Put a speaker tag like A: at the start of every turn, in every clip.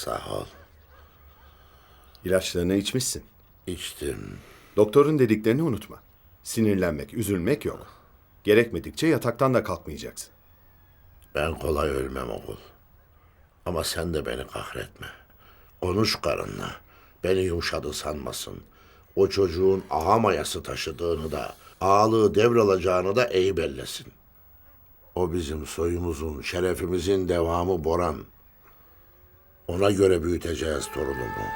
A: Sağ ol.
B: İlaçlarını içmişsin.
A: İçtim.
B: Doktorun dediklerini unutma. Sinirlenmek, üzülmek yok. Gerekmedikçe yataktan da kalkmayacaksın.
A: Ben kolay ölmem oğul. Ama sen de beni kahretme. Konuş karınla. Beni yumuşadı sanmasın. O çocuğun ağa mayası taşıdığını da, ağalığı devralacağını da iyi bellesin. O bizim soyumuzun, şerefimizin devamı Boran. Ona göre büyüteceğiz torunumu.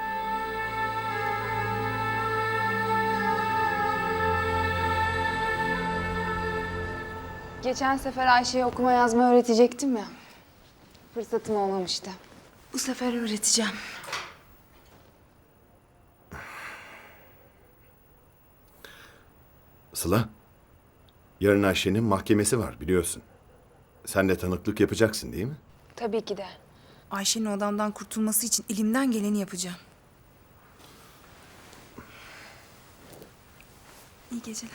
C: Geçen sefer Ayşe'ye okuma yazma öğretecektim ya. Fırsatım olmamıştı. Bu sefer öğreteceğim.
B: Sıla, yarın Ayşe'nin mahkemesi var biliyorsun. Sen de tanıklık yapacaksın değil mi?
C: Tabii ki de.
D: Ayşe'nin odamdan kurtulması için elimden geleni yapacağım. İyi geceler.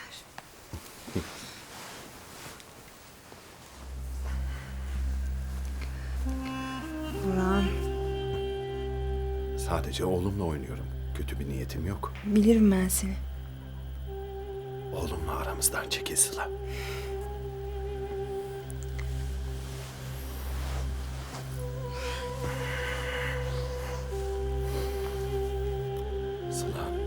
D: Burhan,
B: Sadece oğlumla oynuyorum. Kötü bir niyetim yok.
D: bilirim ben seni.
B: Oğlumla aramızdan çekil Sıla. Sıla,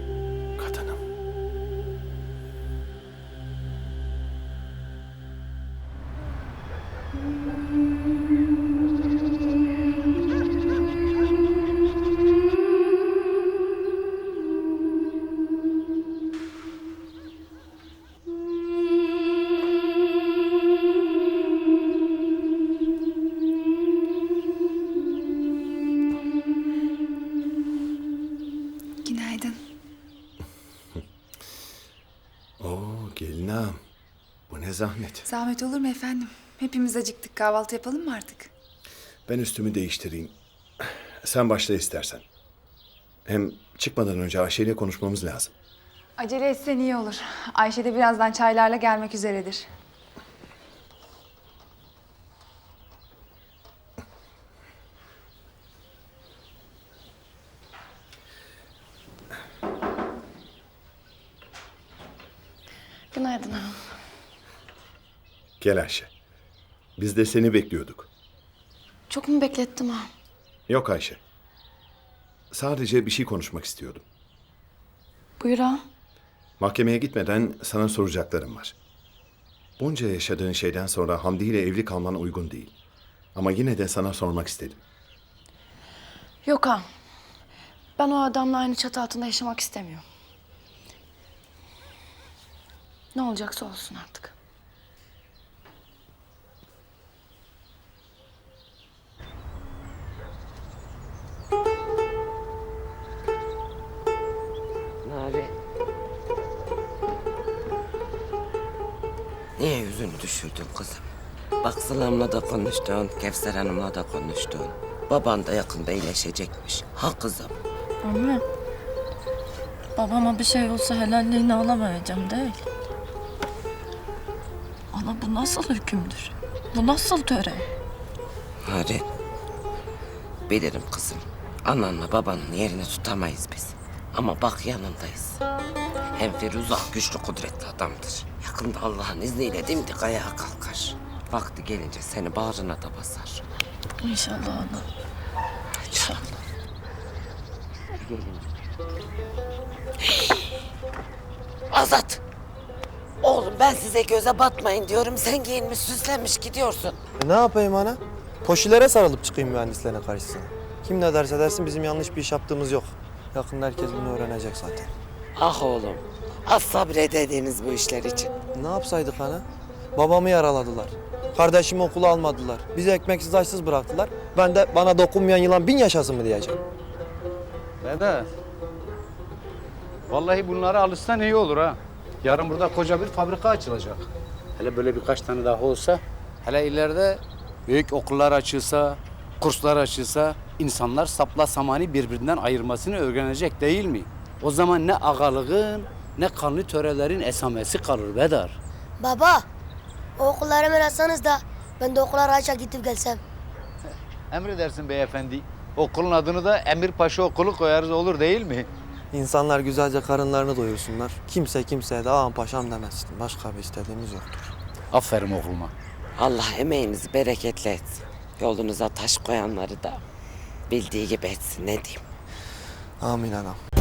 B: gelin ağam. Bu ne zahmet.
D: Zahmet olur mu efendim? Hepimiz acıktık. Kahvaltı yapalım mı artık?
B: Ben üstümü değiştireyim. Sen başla istersen. Hem çıkmadan önce Ayşe ile konuşmamız lazım.
C: Acele etsen iyi olur. Ayşe de birazdan çaylarla gelmek üzeredir.
E: Günaydın.
B: Gel Ayşe. Biz de seni bekliyorduk.
E: Çok mu beklettim ağam?
B: Yok Ayşe. Sadece bir şey konuşmak istiyordum.
E: Buyur ağam.
B: Mahkemeye gitmeden sana soracaklarım var. Bunca yaşadığın şeyden sonra Hamdi ile evli kalman uygun değil. Ama yine de sana sormak istedim.
E: Yok ağam. Ben o adamla aynı çatı altında yaşamak istemiyorum. Ne olacaksa olsun artık.
F: Nari. Niye yüzünü düşürdün kızım? Bak Sılam'la da konuştun, Kevser Hanım'la da konuştun. Baban da yakında iyileşecekmiş. Ha kızım.
G: Anne. Babama bir şey olsa helalliğini alamayacağım değil. Ana bu nasıl hükümdür? Bu nasıl töre?
F: Nari. Bilirim kızım. Ananla babanın yerini tutamayız biz. Ama bak yanındayız. Hem Firuzah güçlü kudretli adamdır. Yakında Allah'ın izniyle dimdik ayağa kalkar. Vakti gelince seni bağrına da basar.
G: İnşallah ana. İnşallah.
F: Azat! Ben size göze batmayın diyorum. Sen giyinmiş süslenmiş gidiyorsun.
H: E ne yapayım ana? Poşilere sarılıp çıkayım mühendislerine karşısına. Kim ne derse dersin bizim yanlış bir iş yaptığımız yok. Yakında herkes bunu öğrenecek zaten.
F: Ah oğlum. Az sabredediniz bu işler için.
H: Ne yapsaydık ana? Babamı yaraladılar. Kardeşimi okula almadılar. Bizi ekmeksiz açsız bıraktılar. Ben de bana dokunmayan yılan bin yaşasın mı diyeceğim.
I: Dede. Vallahi bunlara alışsan iyi olur ha. Yarın burada koca bir fabrika açılacak. Hele böyle birkaç tane daha olsa. Hele ileride büyük okullar açılsa, kurslar açılsa insanlar sapla samanı birbirinden ayırmasını öğrenecek değil mi? O zaman ne ağalığın ne kanlı törelerin esamesi kalır Bedar.
J: Baba, o okulları hemen açsanız da ben de okullara aşağı gidip gelsem.
I: Emredersin beyefendi. Okulun adını da Emirpaşa Okulu koyarız olur değil mi?
H: İnsanlar güzelce karınlarını doyursunlar. Kimse kimseye de ağam paşam demesin. Başka bir istediğimiz yoktur.
I: Aferin okuluma.
F: Allah emeğinizi bereketli etsin. Yolunuza taş koyanları da bildiği gibi etsin ne diyeyim.
H: Amin anam.